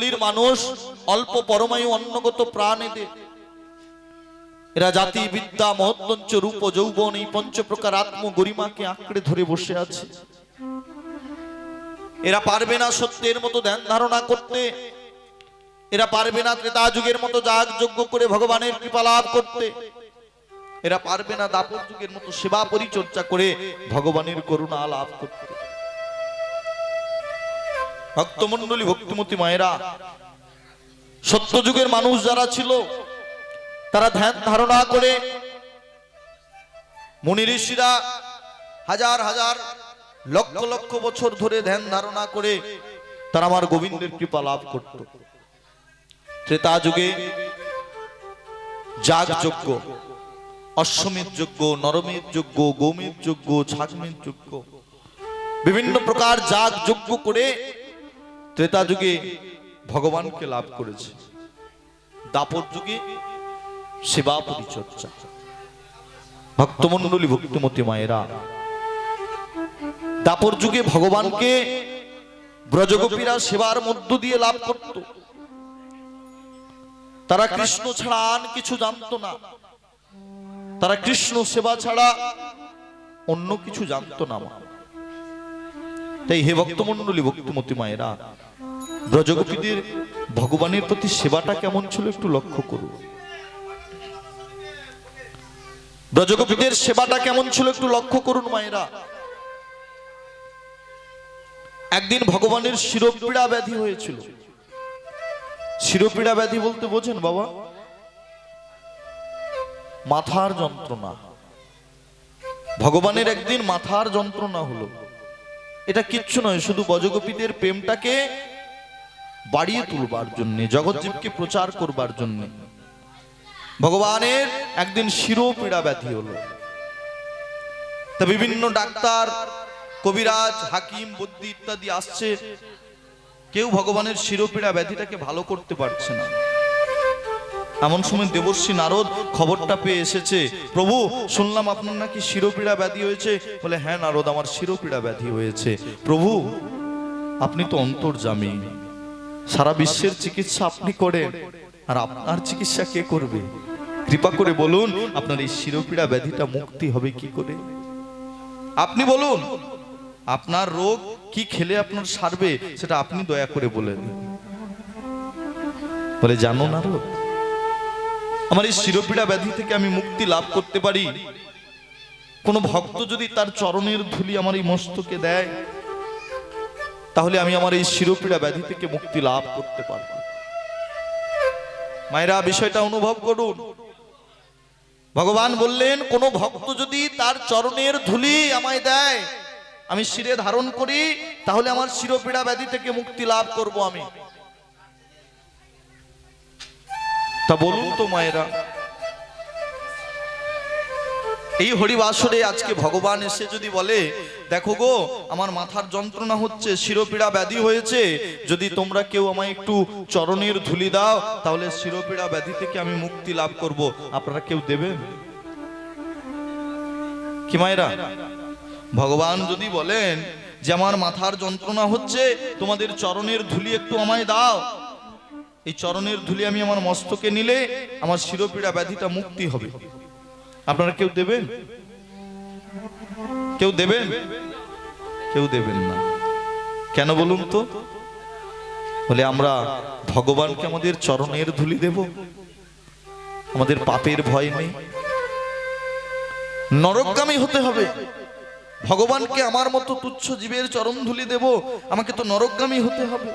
কলির মানুষ, অল্প পরমায়ু অন্নগত প্রাণ এদের এরা জাতি, বিদ্যা, মহত্তঞ্চ রূপ যৌবন, এই পঞ্চপ্রকার আত্ম গরিমাকে আঁকড়ে ধরে বসে আছে। এরা পারবে না সত্যের মতো ধ্যান ধারণা করতে। এরা পারবে না ত্রেতা যুগের মতো যাগ যজ্ঞ করে ভগবানের কৃপা লাভ করতে। এরা পারবে না দাপর যুগের মতো সেবা পরিচর্যা করে ভগবানের করুণা লাভ করতে। ভক্তমন্ডলী ভক্তিমতী মায়েরা সত্য যুগের মানুষ যারা ছিল, তারা ধ্যান ধারণা করে মুনি ঋষিরা হাজার হাজার লক্ষ লক্ষ বছর ধরে ধ্যান ধারণা করে তারা আমার গোবিন্দের কৃপা লাভ করত। ত্রেতা যুগে যাগ যজ্ঞ, অশ্বমেধ যজ্ঞ, নরমেধ যজ্ঞ, গোমেধ যজ্ঞ, ছাগমেধ যজ্ঞ, বিভিন্ন প্রকার যাগ যজ্ঞ করে ত্রেতা যুগে ভগবানকে লাভ করেছে। দাপর যুগে সেবা পরিচর্যা। ভক্তমন্ডলী ভক্তিমতী মায়েরা দাপর যুগে ভগবানকে ব্রজগোপীরা সেবার মধ্য দিয়ে লাভ করত। তারা কৃষ্ণ ছাড়া আর কিছু জানতো না। তারা কৃষ্ণ সেবা ছাড়া অন্য কিছু জানতো না। তাই হে ভক্তমন্ডলী ভক্তিমতী মায়েরা ব্রজগোপীদের ভগবানের প্রতি সেবাটা কেমন ছিল একটু লক্ষ্য করুন। ব্রজগোপীদের সেবাটা কেমন ছিল একটু লক্ষ্য করুন মায়েরা। একদিন ভগবানের শিরোপীড়া ব্যাধি হয়েছিল। শিরোপীড়া ব্যাধি বলতে বোঝেন বাবা, মাথার যন্ত্রণা। ভগবানের একদিন মাথার যন্ত্রণা হলো। এটা কিচ্ছু নয়, শুধু বজগোপীদের প্রেমটাকে বাড়িয়ে তুলবার জন্য জগৎজীবকে প্রচার করবার জন্য। ভগবানের একদিন শিরোপীড়া ব্যাধি হলো। তা বিভিন্ন ডাক্তার, কবিরাজ, হাকিম, বুদ্ধি ইত্যাদি আসছে। কেউ ভগবানের শিরোপীড়া ব্যাধিটাকে ভালো করতে পারছে না। এমন সময় দেবর্ষী নারদ খবরটা পেয়ে এসেছে, প্রভু, শুনলাম আপনার নাকি শিরোপীড়া ব্যাধি হয়েছে। বলে হ্যাঁ নারদ, আমার শিরোপীড়া ব্যাধি হয়েছে। প্রভু, আপনি তো অন্তর্জামী। সারা বিশ্বের চিকিৎসা আপনি করেন, আর আপনার চিকিৎসা কে করবে? কৃপা করে বলুন, আপনার এই শিরোপীড়া ব্যাধিটা মুক্তি হবে কি করে? আপনি বলুন, আপনার রোগ কি খেলে আপনার সারবে, সেটা আপনি দয়া করে বলেন। বলে, জানো না রোগ? আমার এই শিরোপীড়া ব্যাধি থেকে আমি মুক্তি লাভ করতে পারি। কোন ভক্ত যদি তার চরণের ধুলি আমার এই মস্তকে দেয় তাহলে আমি আমার এই শিরোপীড়া ব্যাধি থেকে মুক্তি লাভ করতে পারব মায়েরা, বিষয়টা অনুভব করুন। ভগবান বললেন, কোন ভক্ত যদি তার চরণের ধুলি আমায় দেয়, আমি শিরে ধারণ করি, তাহলে আমার শিরোপীড়া ব্যাধি থেকে মুক্তি লাভ করব আমি। তা বলুন তো মায়েরা এই হরিবাসরে আজকে ভগবান এসে যদি বলে, দেখো গো, আমার মাথার যন্ত্রণা হচ্ছে, শিরোপীড়া ব্যাধি হয়েছে, যদি তোমরা কেউ আমায় একটু চরণের ধুলি দাও, তাহলে শিরোপীড়া ব্যাধি থেকে আমি মুক্তি লাভ করব। আপনারা কেউ দেবেন? কি মায়েরা? ভগবান যদি বলেন যে, আমার মাথার যন্ত্রণা হচ্ছে, তোমাদের চরণের ধুলি একটু আমায় দাও। এই চরণের ধুলি আমি আমার মস্তকে নিলে আমার শিরোপীড়া ব্যাধিটা মুক্তি হবে। আপনারা কেউ দেবেন? কেউ দেবেন? কেউ দেবেন না। কেন বলুন তো? বলে আমরা ভগবানকে আমাদের চরণের ধুলি দেব। আমাদের পাপের ভয় নেই। নরকগামী হতে হবে। ভগবানকে আমার মতো তুচ্ছ জীবের চরণ ধুলি দেব। আমাকে তো নরকগামী হতে হবে।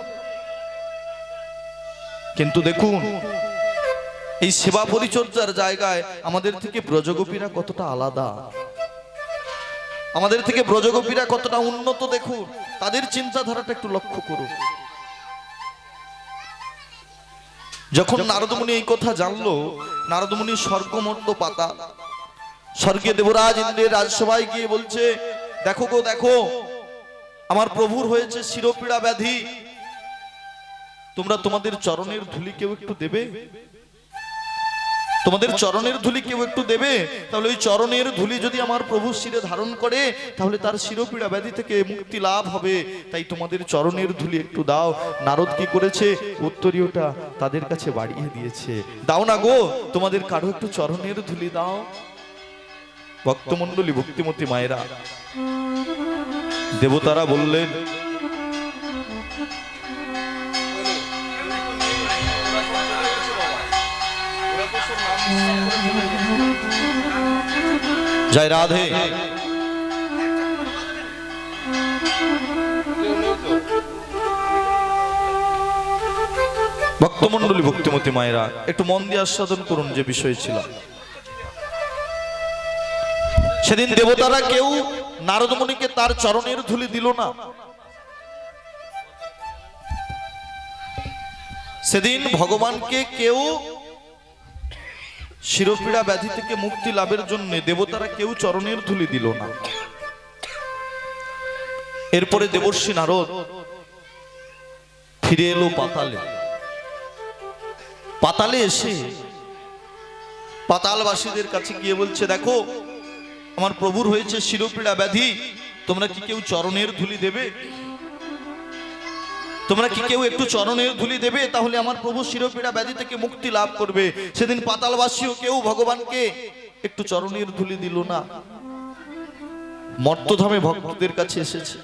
কিন্তু দেখুন এই সেবা পরিচর্যার জায়গায় আমাদের থেকে ব্রজগোপীরা কতটা আলাদা। আমাদের থেকে ব্রজগোপীরা কতটা উন্নত দেখুন তাদের চিন্তাধারাটা একটু লক্ষ্য করুন। যখন নারদমুনি এই কথা জানলো নারদমুনি স্বর্গমর্দ পাতা। স্বর্গে দেবরাজ ইন্দ্রের রাজসভায় গিয়ে বলছে দেখো গো দেখো আমার প্রভুর হয়েছে শিরোপীড়া ব্যাধি। তোমরা তোমাদের চরণের ধুলি কেউ একটু দেবে? তোমাদের চরণের ধুলি কেউ একটু দেবে? তাহলে ওই চরণের ধুলি যদি আমার প্রভু শিরে ধারণ করে, তাহলে তার শিরপীড়া ব্যাধি থেকে মুক্তি লাভ হবে। তাই তোমাদের চরণের ধুলি একটু দাও। নারদ কি করেছে? উত্তরীয়টা তাদের কাছে বাড়িয়ে দিয়েছে। দাও না গো, তোমাদের কারও একটু চরণের ধুলি দাও। ভক্তমণ্ডলী, ভক্তিমতী মায়েরা। দেবতারা বললেন জয় রাধে। ভক্তমণ্ডলী, ভক্তিমতী মায়েরা, একটু মন দিয়ে আস্বাদন করুন যে বিষয় ছিল। সেদিন দেবতারা কেউ নারদমণিকে তার চরণের ধুলি দিল না। সেদিন ভগবানকে কেউ শিরপীড়া ব্যাধি থেকে মুক্তি লাভের জন্য দেবতারা কেউ চরণের ধুলি দিল না। এরপরে দেবর্ষী নারদ ফিরে এলো পাতালে। পাতালে এসে পাতালবাসীদের কাছে গিয়ে বলছে, দেখো, আমার প্রভুর হয়েছে শিরপীড়া ব্যাধি, তোমরা কি কেউ চরণের ধুলি দেবে? তোমরা কি কেউ একটু চরণের ধুলি দেবে? তাহলে আমার প্রভু শিরপীড়া ব্যাধি থেকে মুক্তি লাভ করবে। সেদিন পাতালবাসীও কেউ ভগবানকে একটু চরণের ধুলি দিল না। মর্তধামে ভক্তদের কাছে এসেছে।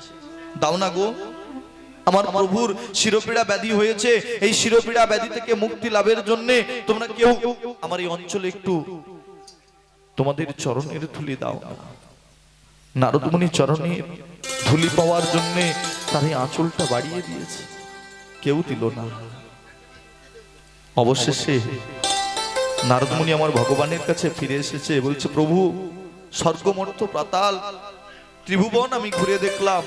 দাও না গো আমার প্রভুর শিরপীড়া ব্যাধি হয়েছে। এই শিরপীড়া ব্যাধি থেকে মুক্তি লাভের জন্য তোমরা কেউ আমার এই অঞ্চলে একটু তোমাদের চরণের ধুলি দাও না। নারদমণি চরণের ধুলি পাওয়ার জন্য তার এই আঁচলটা বাড়িয়ে দিয়েছে। কেউ দিল না। অবশেষে নারদমণি আমার ভগবানের কাছে ফিরে এসেছে, বলছে, প্রভু, স্বর্গমর্ত পাতাল, ত্রিভুবন আমি ঘুরে দেখলাম।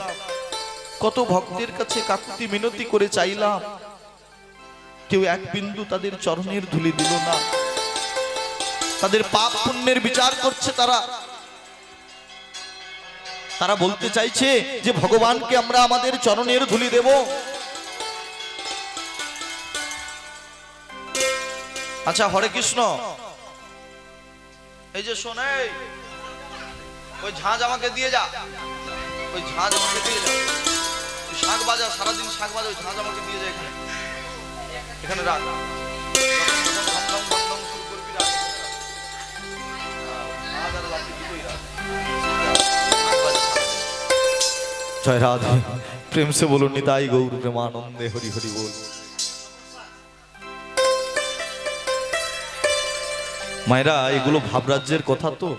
কত ভক্তের কাছে কাকুতি মিনতি করে চাইলাম। কেউ এক বিন্দু তাদের চরণের ধুলি দিল না। তাদের পাপ পুণ্যের বিচার করছে তারা। তারা বলতে চাইছে যে ভগবানকে আমরা আমাদের চরণের ধুলি দেব। আচ্ছা হরে কৃষ্ণ। এই যে শোনে ওই ঝাঁজ আমাকে দিয়ে যা। ওই ঝাঁজ আমাকে দিয়ে যা। শাক বাজা, সারাদিন শাক বাজা, ওই ঝাঁজ আমাকে দিয়ে যা এখানে। এখানে রাখ। জয় রাধে। প্রেম সে বলুন নিতাই গৌর, প্রেমানন্দে হরি হরি বল। মায়েরা, এগুলো ভাবরাজ্যের কথা তো।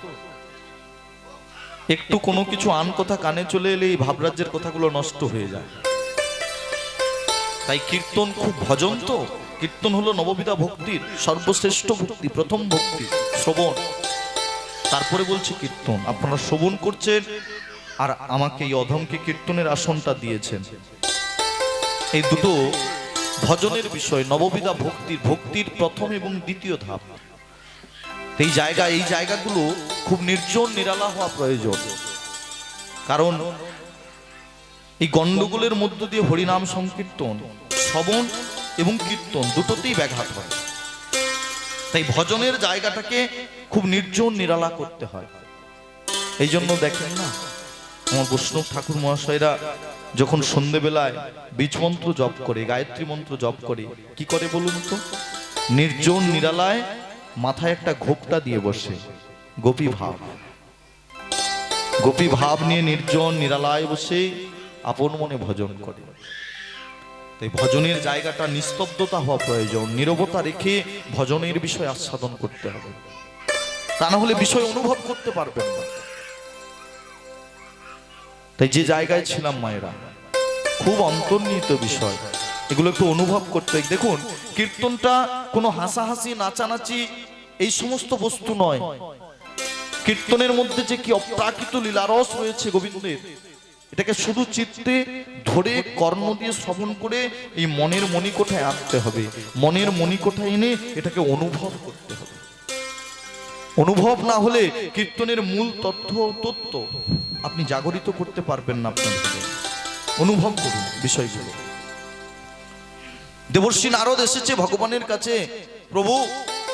একটু কোনো কিছু আন কথা কানে চলে এলে এই ভাবরাজ্যের কথাগুলো নষ্ট হয়ে যায়। তাই কীর্তন খুব ভজন তো। কীর্তন হলো নববিধা ভক্তির সর্বশ্রেষ্ঠ ভক্তি, প্রথম ভক্তি, শ্রবণ। তারপরে বলছে কীর্তন। আপনারা শ্রবণ করছেন আর আমাকে এই অধমকে কীর্তনের আসনটা দিয়েছেন। এই দুটো ভজনের বিষয়, নববিধা ভক্তির ভক্তির প্রথম এবং দ্বিতীয় ধাপ। এই জায়গা, এই জায়গাগুলো খুব নির্জন, নিরালা হওয়া প্রয়োজন। কারণ এই গন্ডগোলের মধ্য দিয়ে হরিনাম সংকীর্তন, শ্রবণ এবং কীর্তন দুটোতেই ব্যাঘাত হয়। তাই ভজনের জায়গাটাকে খুব নির্জন, নিরালা করতে হয়। এই জন্য দেখেন না আমার বৈষ্ণব ঠাকুর মহাশয়রা যখন সন্ধেবেলায় বীজ মন্ত্র জপ করে, গায়ত্রী মন্ত্র জপ করে, কি করে বলুন তো? নির্জন নিরালায় মাথায় একটা ঘোপটা দিয়ে বসে, গোপী ভাব। গোপী ভাব নিয়ে নির্জন নিরালায় বসে আপন মনে ভজন করে। তাই ভজনের জায়গাটা নিস্তব্ধতা হওয়া প্রয়োজন, নীরবতা রেখে ভজনের বিষয় আস্বাদন করতে হবে। তা না হলে বিষয় অনুভব করতে পারবেন না। তাই যে জায়গায় ছিলাম মায়েরা, খুব অন্তর্নিহিত বিষয়। এগুলো একটু অনুভব করতে। দেখুন, কীর্তনটা কোনো হাসাহাসি, নাচানাচি, এই সমস্ত বস্তু নয়। কীর্তনের মধ্যে যে কি অপ্রাকৃত লীলারস রয়েছে গোবিন্দের, এটাকে শুধু চিত্তে ধরে কর্ম দিয়ে শ্রবণ করে এই মনের মণিকোঠায় আনতে হবে। মনের মণিকোঠায় এনে এটাকে অনুভব করতে হবে। অনুভব না হলে কীর্তনের মূল তথ্য তত্ত্ব আপনি জাগরিত করতে পারবেন না আপনার। অনুভব করুন বিষয়গুলো। দেবর্ষী নারদ এসেছে ভগবানের কাছে। প্রভু,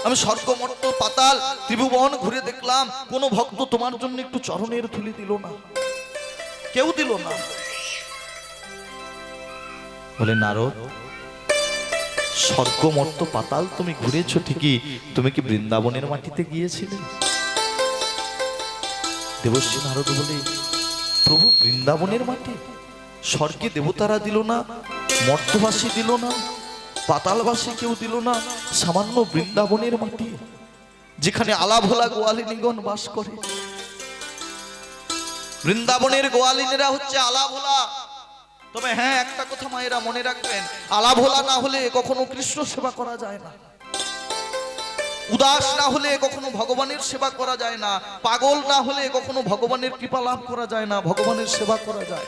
আমি স্বর্গমট্ট পাতাল ত্রিভুবন ঘুরে দেখলাম, কোনো ভক্ত তোমার জন্য একটু চরণের তুলি দিল না। কেউ দিল না। বলে, নারদ, স্বর্গমর্ত পাতাল, তুমি ঘুরেছো ঠিকই। তুমি কি বৃন্দাবনের মাটিতে গিয়েছিলে? দেবশ্রী নারদ বলে, প্রভু বৃন্দাবনের মাটি স্বর্গে দেবতারা দিল না, মর্তবাসী দিল না, পাতালবাসী কেউ দিল না, সামান্য বৃন্দাবনের মাটি যেখানে আলাভোলা গোয়ালিনীগণ বাস করে। বৃন্দাবনের গোয়ালিনীরা হচ্ছে আলাভোলা। তবে হ্যাঁ একটা কথা মায়েরা মনে রাখবেন, আলাভোলা না হলে কখনো কৃষ্ণ সেবা করা যায় না। উদাস না হলে কখনো ভগবানের সেবা করা যায় না, পাগল না হলে কখনো ভগবানের কৃপা লাভ করা যায় না, ভগবানের সেবা করা যায়।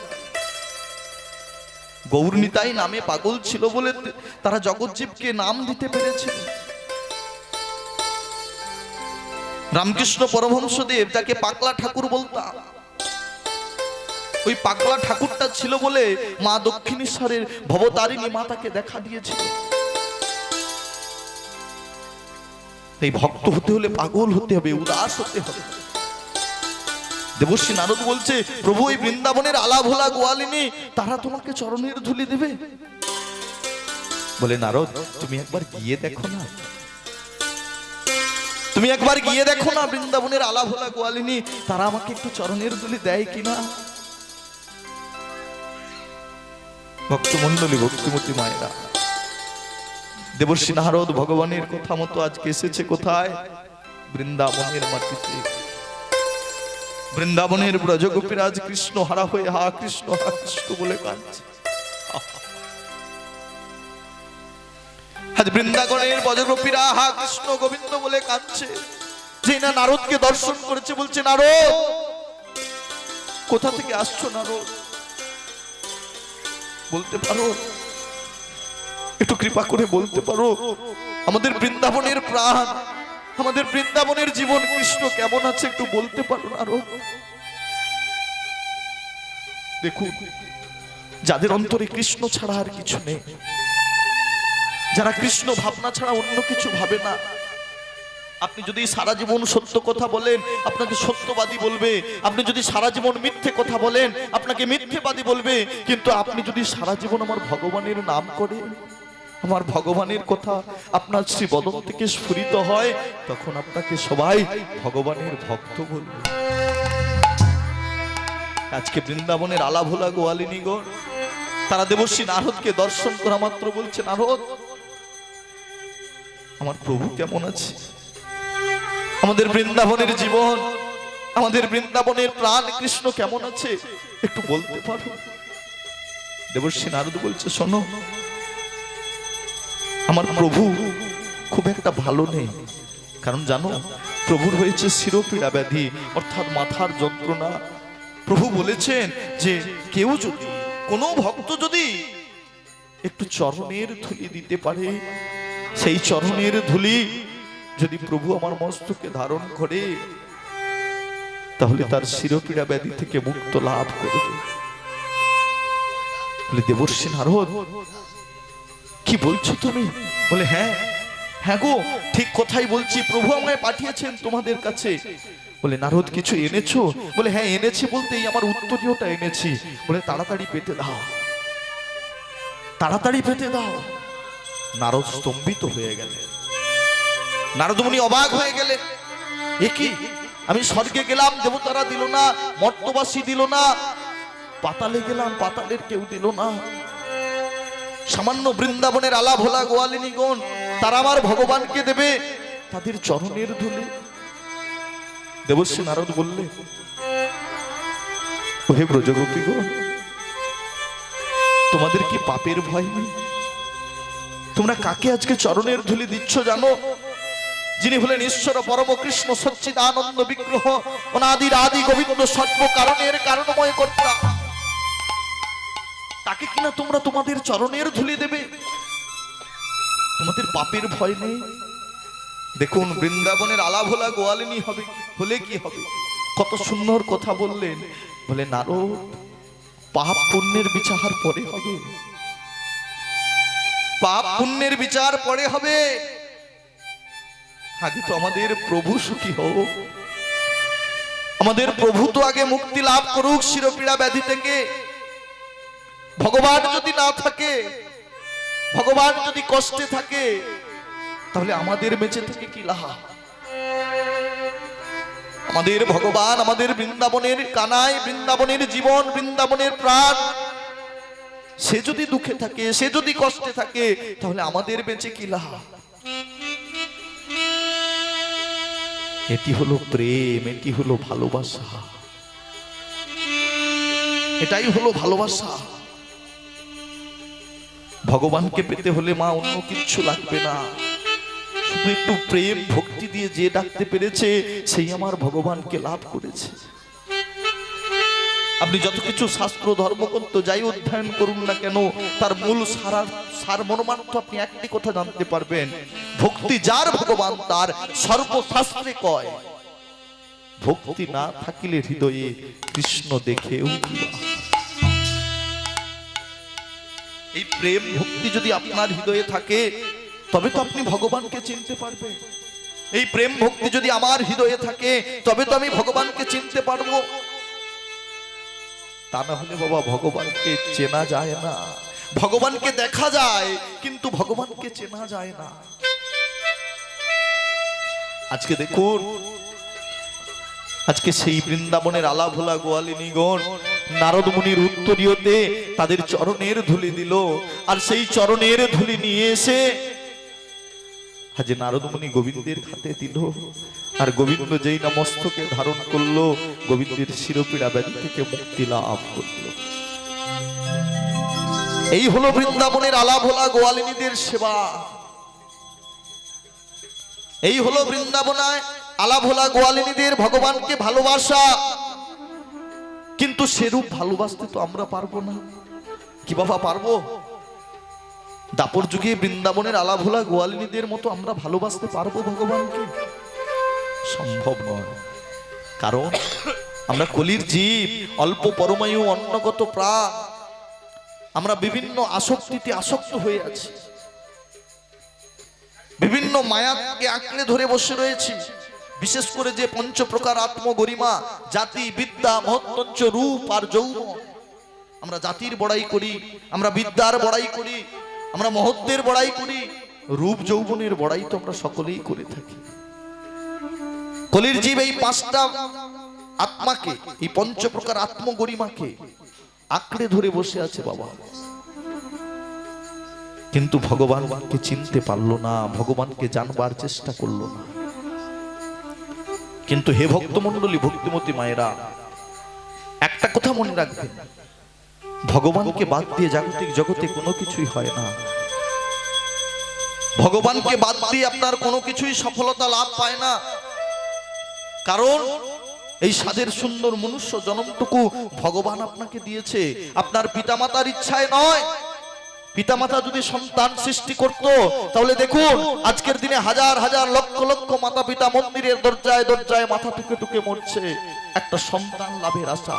গৌরনীতাই নামে পাগল ছিল বলে তারা জগজ্জীবকে নাম দিতে পেরেছিল। রামকৃষ্ণ পরমহংসদেব তাকে পাকলা ঠাকুর বলতাম। ওই পাগলা ঠাকুরটা ছিল বলে মা দক্ষিণেশ্বরের ভবতারিণী মা তাকে দেখা দিয়েছিল। এই ভক্ত হতে হলে পাগল হতে হবে, উদাস হতে হবে। দেবশ্রী নারদ বলছে, প্রভু, এই বৃন্দাবনের আলাভোলা গোয়ালিনী, তারা তোমাকে চরণের ধুলি দেবে? বলে, নারদ, তুমি একবার গিয়ে দেখো না। তুমি একবার গিয়ে দেখো না বৃন্দাবনের আলাভোলা গোয়ালিনী, তারা আমাকে একটু চরণের ধুলি দেয় কিনা? ভক্তমন্ডলী ভক্তিমতী মায়েরা দেবর্ষী নারদ ভগবানের কথা মতো আজকে এসেছে কোথায়? বৃন্দাবনের মাটিতে। বৃন্দাবনের ব্রজগোপীরাজ কৃষ্ণ হারা হয়ে হা কৃষ্ণ হা কৃষ্ণ বলে কাঁদছে। আজ বৃন্দাবনের ব্রজগোপীরা হা কৃষ্ণ গোবিন্দ বলে কাঁদছে। যে না নারদকে দর্শন করেছে বলছে, নারদ, কোথা থেকে আসছো নারদ? বলতে পারো? একটু কৃপা করে বলতে পারো, আমাদের বৃন্দাবনের প্রাণ, আমাদের বৃন্দাবনের জীবন কৃষ্ণ কেমন আছে একটু বলতে পারো আরও? দেখুন, যাদের অন্তরে কৃষ্ণ ছাড়া আর কিছু নেই, যারা কৃষ্ণ ভাবনা ছাড়া অন্য কিছু ভাবে না, আপনি যদি সারা জীবন সত্য কথা বলেন, আপনাকে সত্যবাদী বলবে, আপনি যদি সারা জীবন মিথ্যে কথা বলেন, আপনাকে মিথ্যেবাদী বলবে, কিন্তু আপনি যদি সারা জীবন আমার ভগবানের নাম করেন আমার ভগবানের কথা আপনার শ্রী বদন থেকে স্ফুরিত হয়, তখন আপনাকে সবাই ভগবানের ভক্ত বলবে। আজকে বৃন্দাবনের আলাভোলা গোয়ালিনীগণ তারা দেবশ্রী নারদকে দর্শন করা মাত্র বলছে, নারদ, আমার প্রভু কেমন আছে? আমাদের বৃন্দাবনের জীবন, আমাদের বৃন্দাবনের প্রাণ, কৃষ্ণ কেমন আছে? একটু বলতে পারো? দেবশ্রী নারদ বলছে, শোনো আমার প্রভু খুব একটা ভালো নেই। কারণ জানো, প্রভুর হয়েছে শিরোপীড়া ব্যাধি, অর্থাৎ মাথার যন্ত্রণা। প্রভু বলেছেন যে কেউ যদি, কোনো ভক্ত যদি একটু চরণের ধুলি দিতে পারে, সেই চরণের ধুলি যদি প্রভু আমার মস্তকে ধারণ করে, তাহলে তার শিরপীড়া ব্যাধি থেকে মুক্ত লাভ করবে। দেবর্ষী নারদ কি বলছো তুমি? বলে হ্যাঁ হ্যাঁ গো, ঠিক কথাই বলছি। প্রভু আমায় পাঠিয়েছেন তোমাদের কাছে। বলে, নারদ, কিছু এনেছো? বলে হ্যাঁ এনেছি বলতেই আমার উত্তরীয়টা এনেছি। বলে, তাড়াতাড়ি পেতে দাও। তাড়াতাড়ি পেতে দাও। নারদ স্তম্ভিত হয়ে গেলেন নারদমণি অবাক হয়ে গেলে। এ কি? আমি স্বর্গে গেলাম, দেবতারা দিল না, মর্তবাসী দিল না, পাতালে গেলাম, পাতালের কেউ দিল না। সামান্য বৃন্দাবনের আলা ভোলা গোয়ালিনীগণ তারা আমার ভগবানকে দেবে, তাদের চরণের ধুলি। দেবশ্রী নারদ বললে, ওহে ব্রজগোপীগণ তোমাদের কি পাপের ভয় নেই? তোমরা কাকে আজকে চরণের ধুলি দিচ্ছ জানো? যিনি হলেন ঈশ্বর পরম কৃষ্ণ সচ্চিদানন্দ বিগ্রহ অনাদির আদি গোবিন্দ সর্ব কারণের কারণময় কর্তা। তাকে কিনা তোমরা তোমাদের চরণের ধুলি দেবে? তোমাদের পাপের ভয় নেই? দেখুন, বৃন্দাবনের আলাভোলা গোয়ালিনী হবে। হলে কি হবে? কত সুন্দর কথা বললেন। বলে নারো পাপ পুণ্যের বিচার পরে হবে। পাপ পুণ্যের বিচার পরে হবে। আগে তো আমাদের প্রভু সুখী হোক। আমাদের প্রভু তো আগে মুক্তি লাভ করুক শিরপীড়া ব্যাধি থেকে। ভগবান যদি না থাকে, ভগবান যদি কষ্টে থাকে, তাহলে আমাদের বেঁচে থেকে কি লাহা? আমাদের ভগবান আমাদের বৃন্দাবনের কানায়, বৃন্দাবনের জীবন, বৃন্দাবনের প্রাণ, সে যদি দুঃখে থাকে, সে যদি কষ্টে থাকে, তাহলে আমাদের বেঁচে কি লাহা? এটি হলো প্রেম, এটি হলো ভালোবাসা। এটাই হলো ভালোবাসা। ভগবানকে পেতে হলে মা, অন্য কিচ্ছু লাগবে না। শুধু একটু প্রেম, ভক্তি দিয়ে যে ডাকতে পেরেছে, সেই আমার ভগবানকে লাভ করেছে। আপনি যত কিছু শাস্ত্র, ধর্মগ্রন্থ যাই অধ্যয়ন করুন না কেন, তার মূল সারা সার মর্মার্থ আপনি একটি কথা জানতে পারবেন। ভক্তি যার ভগবান, তার সর্বশাস্ত্রে কয়। ভক্তি না থাকিলে হৃদয়ে কৃষ্ণ দেখেও এই প্রেম ভক্তি যদি আপনার হৃদয়ে থাকে, তবে তো আপনি ভগবানকে চিনতে পারবেন। এই প্রেম ভক্তি যদি আমার হৃদয়ে থাকে, তবে তো আমি ভগবানকে চিনতে পারব। তা না হলে বাবা, ভগবানকে চেনা যায় না। ভগবানকে দেখা যায়, কিন্তু ভগবানকে চেনা যায় না। আজকে দেখুন আজকে সেই বৃন্দাবনের আলাভোলা গোয়ালিনীগণ নারদ মুনির উত্তরীয়তে তাদের চরণের ধুলি দিল। আর সেই চরণের ধুলি নিয়ে এসে হাজে নারদ মুনি গোবিন্দের হাতে দিল। আর গোবিন্দ যেই না ধারণ করল, গোবিন্দের শিরপীড়া ব্যাধি থেকে মুক্তি লাভ করল। এই হলো বৃন্দাবনের আলাভোলা গোয়ালিনীদের সেবা। এই হলো বৃন্দাবনায় আলাভোলা গোয়ালিনীদের ভগবানকে ভালোবাসা। কিন্তু সেরূপ ভালোবাসতে তো আমরা পারব না। কি বাবা, পারব? দাপর যুগে বৃন্দাবনের আলাভোলা গোয়ালিনীদের মতো আমরা ভালোবাসতে পারব ভগবানকে? সম্ভব নয়। কারণ আমরা কলির জীব, অল্প পরমায়ু, অন্নগত প্রাণ। আমরা বিভিন্ন আসক্তিতে আসক্ত হয়ে আছি। বিভিন্ন মায়াকে আঁকড়ে ধরে বসে রয়েছি। বিশেষ করে যে পঞ্চ প্রকার আত্মগরিমা, জাতি, বিদ্যা মহত্তঞ্চ রূপ আর যৌবন আমরা জাতির বড়াই করি, আমরা বিদ্যার বড়াই করি, আমরা মহত্বের বড়াই করি, রূপ যৌবনের বড়াই তো আমরা সকলেই করে থাকি। কলির জীব এই পাঁচটা আত্মাকে, এই পঞ্চ প্রকার আত্মগরিমাকে আঁকড়ে ধরে বসে আছে বাবা। কিন্তু ভগবানকে চিনতে পারল না, ভগবানকে জানবার চেষ্টা করল না। কিন্তু হে ভক্তমন্ডলী ভক্তিমতী মায়েরা, একটা কথা মনে রাখবেন। ভগবানকে বাদ দিয়ে জাগতিক জগতে কোনো কিছুই হয় না। ভগবানকে বাদ দিয়ে আপনার কোনো কিছুই সফলতা লাভ পায় না। কারণ এই স্বাদের সুন্দর মনুষ্য জনমটুকু ভগবান আপনাকে দিয়েছে। আপনার পিতামাতার ইচ্ছায় নয়। পিতামাতা যদি সন্তান সৃষ্টি করত, তাহলে দেখুন, আজকের দিনে হাজার হাজার লক্ষ লক্ষ মাতা পিতা মন্দিরের দরজায় দরজায় মাথা টুকে টুকে মরছে। একটা সন্তান লাভের আশা।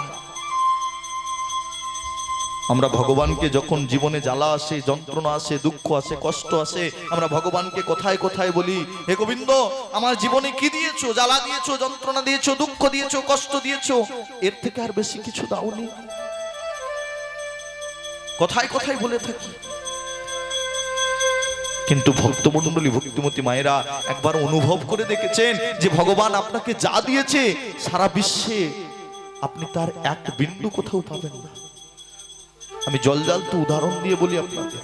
আমরা ভগবানকে যখন জীবনে জ্বালা আসে, যন্ত্রণা আসে, দুঃখ আসে, কষ্ট আসে, আমরা ভগবানকে কোথায় কোথায় বলি, হে গোবিন্দ, আমার জীবনে কি দিয়েছ? জ্বালা দিয়েছ, যন্ত্রণা দিয়েছ, দুঃখ দিয়েছ, কষ্ট দিয়েছ? এর থেকে আর বেশি কিছু দাওনি। কথায় কথায় বলে থাকি। কিন্তু ভক্তমন্ডলী ভক্তিমতী মায়েরা একবার অনুভব করে দেখেছেন যে ভগবান আপনাকে যা দিয়েছে, সারা বিশ্বে আপনি তার এক বিন্দু কোথাও পাবেন না। আমি জল জাল তো উদাহরণ দিয়ে বলি আপনাদের।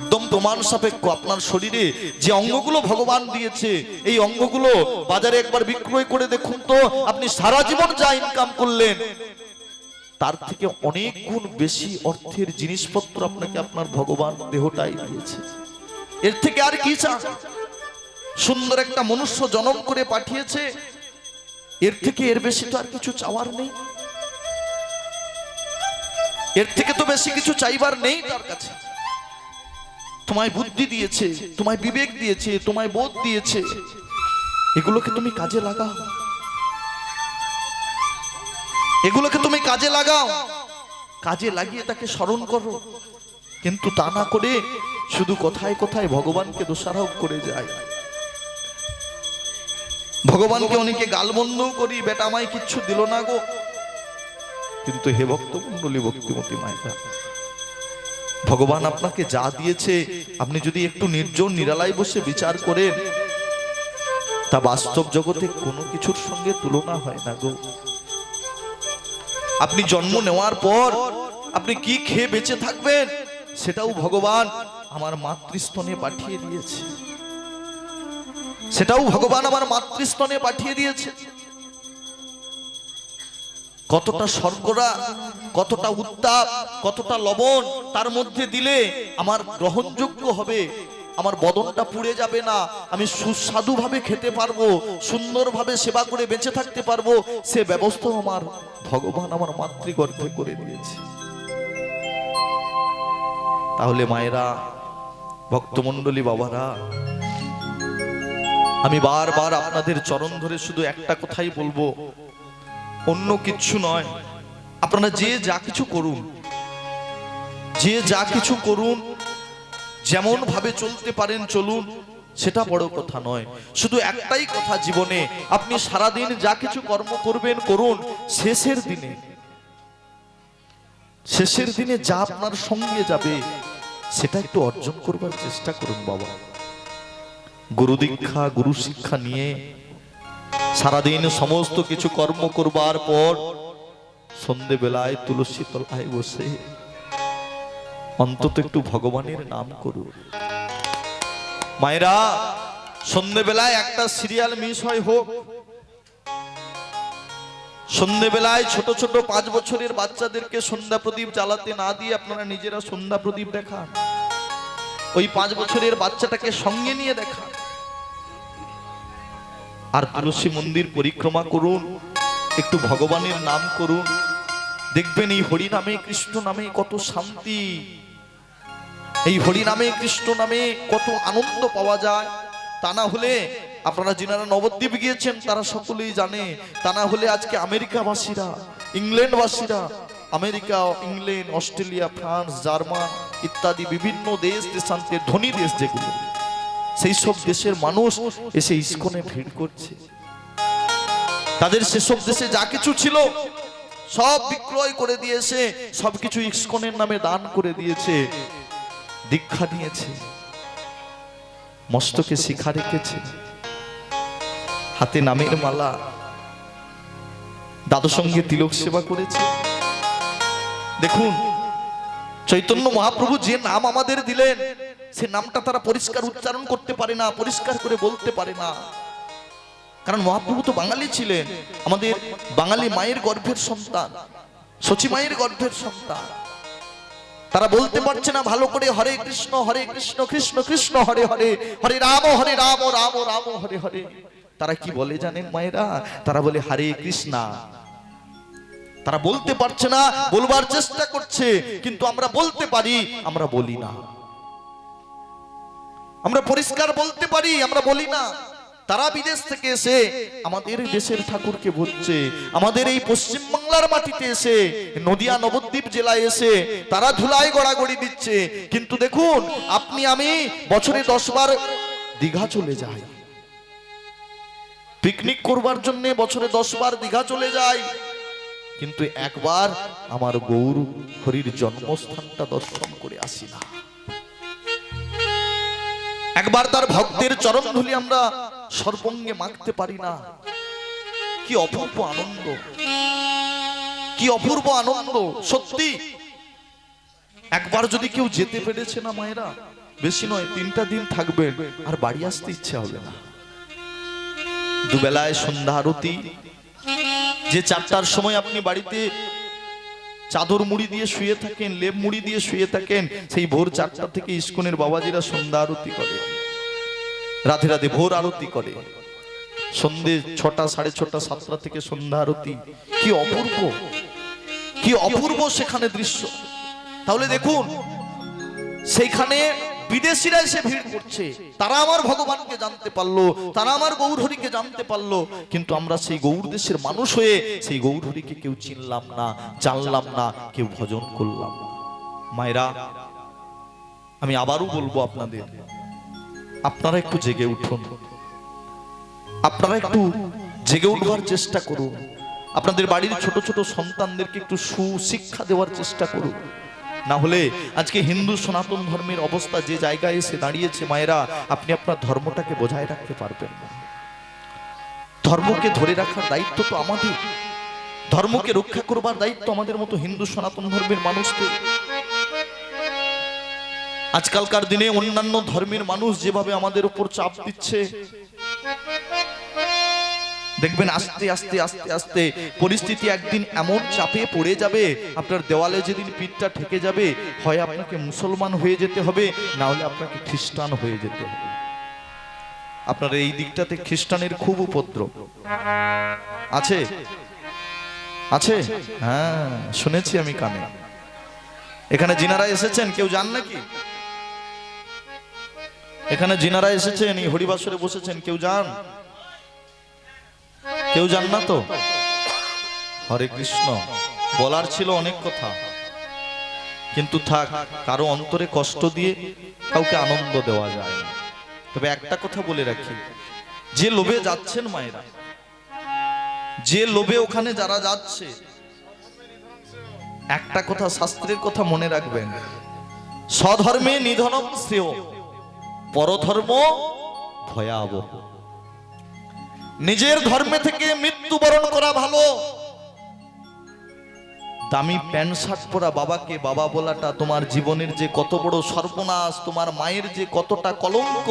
একদম প্রমাণ সাপেক্ষ আপনার শরীরে যে অঙ্গগুলো ভগবান দিয়েছে, এই অঙ্গগুলো বাজারে একবার বিক্রয় করে দেখুন তো, আপনি সারা জীবন যা ইনকাম করলেন তার থেকে অনেক গুণ বেশি অর্থের জিনিসপত্র আপনাকে আপনার ভগবান দেহটাই দিয়েছে। এর থেকে আর কি চান? সুন্দর একটা মনুষ্য জনম করে পাঠিয়েছে। এর থেকে এর বেশি তো আর কিছু চাওয়ার নেই। এর থেকে তো বেশি কিছু চাইবার নেই তার কাছে। তোমায় বুদ্ধি দিয়েছে, তোমায় বিবেক দিয়েছে, তোমায় বোধ দিয়েছে। এগুলোকে তুমি কাজে লাগাও। এগুলোকে তুমি কাজে লাগাও। কাজে লাগিয়ে তাকে স্মরণ করো। কিন্তু তা না করে শুধু কোথায় কোথায় ভগবানকে দোষারোপ করে যায়। ভগবানকে অনেকে গালবন্ধও করি, বেটা আমায় কিচ্ছু দিল না গো। কিন্তু হে ভক্ত কুণ্ডলী ভক্তিমতী মায়েরা, ভগবান আপনাকে যা দিয়েছে, আপনি যদি একটু নির্জন নিরালায় বসে বিচার করেন, তা বাস্তব জগতে কোনো কিছুর সঙ্গে তুলনা হয় না গো। আপনি জন্ম নেওয়ার পর আপনি কি খেয়ে বেঁচে থাকবেন? সেটাও ভগবান আমার মাতৃস্তনে পাঠিয়ে দিয়েছে। সেটাও ভগবান আমার মাতৃস্তনে পাঠিয়ে দিয়েছে। কতটা শর্করা কতটা উত্তাপ, কতটা লবণ তার মধ্যে দিলে আমার গ্রহণযোগ্য হবে। আমার বদনটা পুড়ে যাবে না। আমি সুস্বাদুভাবে খেতে পারব, সুন্দরভাবে সেবা করে বেঁচে থাকতে পারব। সে ব্যবস্থা আমার, ভগবান আমার মাতৃগর্ভে করে দিয়েছে। তাহলে মায়েরা, ভক্তমণ্ডলী বাবারা, আমি বারবার আপনাদের চরণ ধরে শুধু একটা কথাই বলব। অন্য কিচ্ছু নয়, আপনারা যে যা কিছু করুন, যে যা কিছু করুন যেমন ভাবে চলতে পারেন, চলুন, সেটা বড় কথা নয়। শুধু একটাই কথা জীবনে, আপনি সারাদিন যা কিছু কর্ম করবেন, করুন, শেষের দিনে। শেষের দিনে যা আপনার সঙ্গে যাবে, সেটা একটু অর্জন করবার চেষ্টা করুন বাবা। গুরু দীক্ষা, গুরু শিক্ষা নিয়ে সারাদিন সমস্ত কিছু কর্ম করবার পর সন্ধেবেলায় তুলসী তলায় বসে অন্তত একটু ভগবানের নাম করুন। মায়েরা, সন্ধেবেলায় একটা সিরিয়াল মিস হয় হোক। সন্ধেবেলায় ছোট ছোট পাঁচ বছরের বাচ্চাদেরকে সন্ধ্যা প্রদীপ জ্বালাতে না দিয়ে আপনারা নিজেরা সন্ধ্যা প্রদীপ দেখান। ওই পাঁচ বছরের বাচ্চাটাকে সঙ্গে নিয়ে দেখান। আর তুলসী মন্দির পরিক্রমা করুন, একটু ভগবানের নাম করুন। দেখবেন এই হরি নামে, কৃষ্ণ নামে কত শান্তি। এই হরি নামে, কৃষ্ণ নামে কত আনন্দ পাওয়া যায়। তা না হলে আপনারা যিনারা নবদ্বীপ গিয়েছেন, তারা সকলেই জানে। তা না হলে আজকে আমেরিকাবাসীরা, ইংল্যান্ডবাসীরা, America, England, Australia, France, German ইত্যাদি বিভিন্ন দেশ দেশান্তের ধনী দেশ যেগুলো সেই সব দেশের মানুষ এসে ইস্কনে ভিড় করছে। তাদের সেসব দেশে যা কিছু ছিল, সব বিক্রয় করে দিয়েছে সবকিছু ইস্কনের নামে দান করে দিয়েছে। দীক্ষা নিয়েছে মস্তকে শিখা রেখেছে, হাতে নামের মালা দাদু সঙ্গে তিলক সেবা করেছে। দেখুন, চৈতন্য মহাপ্রভু যে নাম আমাদের দিলেন, সে নামটা তারা পরিষ্কার উচ্চারণ করতে পারে না, পরিষ্কার করে বলতে পারে না। কারণ মহাপ্রভু তো বাঙালি ছিলেন, আমাদের বাঙালি মায়ের গর্ভের সন্তান সচি মায়ের গর্ভের সন্তান। তারা বলতে পারছে না ভালো করে হরে কৃষ্ণ হরে কৃষ্ণ কৃষ্ণ কৃষ্ণ, হরে হরে হরে রাম হরে রাম রাম রাম, হরে হরে। তারা কি বলে জানেন মায়েরা? তারা বলে হরে কৃষ্ণা। তারা বলতে পারছে না, বলবার চেষ্টা করছে, কিন্তু আমরা বলতে পারি, আমরা বলি না। আমরা পরিষ্কার বলতে পারি, আমরা বলি না। তারা বিদেশ থেকে এসে আমাদের দেশের ঠাকুরকে ভুলছে আমাদের এই পশ্চিম বাংলার মাটিতে এসে, নদিয়া, নবদ্বীপ জেলায় এসে তারা ধুলাই গড়াগড়ি দিচ্ছে। কিন্তু দেখুন, আপনি, আমি বছরে দশবার দীঘা চলে যাই। পিকনিক করবার জন্য বছরে দশবার দীঘা চলে যাই। কিন্তু একবার আমার গৌর হরির জন্মস্থানটা দর্শন করে আসি না। একবার তার ভক্তের চরণ ধুলি আমরা সর্বঙ্গে মাখতে পারি না। কি অপূর্ব আনন্দ। কি অপূর্ব আনন্দ, সত্যি। একবার যদি কেউ যেতে পেরেছে না মায়েরা, বেশি নয়, তিনটা দিন থাকবেন আর বাড়ি আসতে ইচ্ছে হবে না। দুবেলায় সন্ধ্যা আরতি, যে চারটার সময় আপনি বাড়িতে চাদর মুড়ি দিয়ে শুয়ে থাকেন, লেপ মুড়ি দিয়ে শুয়ে থাকেন, সেই ভোর চারটা থেকে ইস্কনের বাবাজিরা সন্ধ্যা আরতি করে। রাধে রাধে ভোর আরতি করে। সন্ধে ছটা, সাড়ে ছটা, সাতটা থেকে সন্ধ্যা আরতি। কি অপূর্ব কি অপূর্ব সেখানে দৃশ্য। তাহলে দেখুন, সেইখানে বিদেশিরা এসে ভিড় করছে। তারা আমার ভগবানকে জানতে পারল, তারা আমার গৌরহরিকে জানতে পারল, কিন্তু আমরা সেই গৌর দেশের মানুষ হয়ে সেই গৌরহরিকে কেউ চিনলাম না, জানলাম না, কেউ ভজন করলাম না। মায়েরা, আমি আবারও বলব আপনাদের আপনারা একটু জেগে উঠুন। আপনারা একটু জেগে উঠবার চেষ্টা করুন। আপনাদের বাড়ির ছোট ছোট সন্তানদেরকে একটু সুশিক্ষা দেওয়ার চেষ্টা করুন। না হলে আজকে হিন্দু সনাতন ধর্মের অবস্থা যে জায়গায় এসে দাঁড়িয়েছে মায়েরা, আপনি আপনার ধর্মটাকে বজায় রাখতে পারবেন না। ধর্মকে ধরে রাখার দায়িত্ব তো আমাদের। ধর্মকে রক্ষা করবার দায়িত্ব আমাদের মতো হিন্দু সনাতন ধর্মের মানুষদের। আজকালকার দিনে অন্যান্য ধর্মের মানুষ যেভাবে আমাদের উপর চাপ দিচ্ছে। দেখবেন আস্তে আস্তে আস্তে আস্তে পরিস্থিতি একদিন এমন চাপে পড়ে যাবে, আপনার দেওয়ালে যেদিন পিঠটা ঠেকে যাবে, হয় আপনাকে মুসলমান হয়ে যেতে হবে, না হলে আপনাকে খ্রিস্টান হয়ে যেতে হবে। আপনার এই দিকটাতে খ্রিস্টানের খুব উপদ্রব। আছে? আছে? হ্যাঁ শুনেছি আমি কানে। এখানে জিনারা এসেছেন, কেউ জান নাকি? এখানে জিনারা এসেছেন, এই হরিবাসরে বসেছেন, কেউ যান? কেউ যান না তো? হরে কৃষ্ণ, বলার ছিল অনেক কথা। কিন্তু থাক, কারও অন্তরে কষ্ট দিয়ে কাউকে আনন্দ দেওয়া যায় তবে একটা কথা বলে রাখি, যে লোভে যাচ্ছেন মায়েরা, যে লোভে ওখানে যারা যাচ্ছে, একটা কথা শাস্ত্রের কথা মনে রাখবেন, স্বধর্মে নিধনম শ্রেয়। পরধর্ম ভয়াবহ। নিজের ধর্মে থেকে মৃত্যুবরণ করা ভালো। দামি প্যান্ট শার্ট পরা বাবাকে বাবা বলাটা তোমার জীবনের যে কত বড় সর্বনাশ, তোমার মায়ের যে কতটা কলঙ্ক,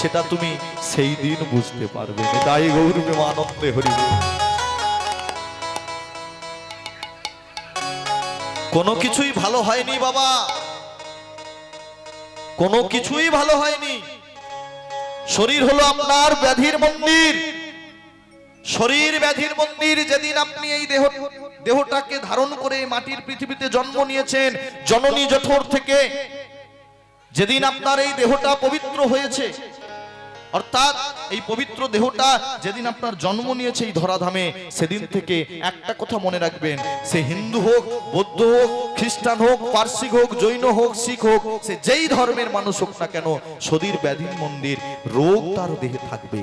সেটা তুমি সেই দিন বুঝতে পারবে তাই গৌরবে আনন্দে হরি কোনো কিছুই ভালো হয়নি বাবা। কোনো কিছুই ভালো হয়নি। শরীর হলো আপনার ব্যাধির মন্দির। শরীর ব্যাধির মন্দির যেদিন আপনি এই দেহ, দেহটাকে ধারণ করে মাটির পৃথিবীতে জন্ম নিয়েছেন, জননী জঠোর থেকে, যেদিন আপনার এই দেহটা পবিত্র হয়েছে অর্থাৎ এই পবিত্র দেহটা যেদিন আপনার জন্ম নিয়েছে এই ধরাধামে, সেদিন থেকে একটা কথা মনে রাখবেন, সে হিন্দু হোক, বৌদ্ধ হোক, খ্রিস্টান হোক পার্সিক হোক, জৈন হোক, শিখ হোক, সে যেই ধর্মের মানুষ হোক না কেন, সদীর ব্যাধি মন্দির, রোগ তার দেহে থাকবে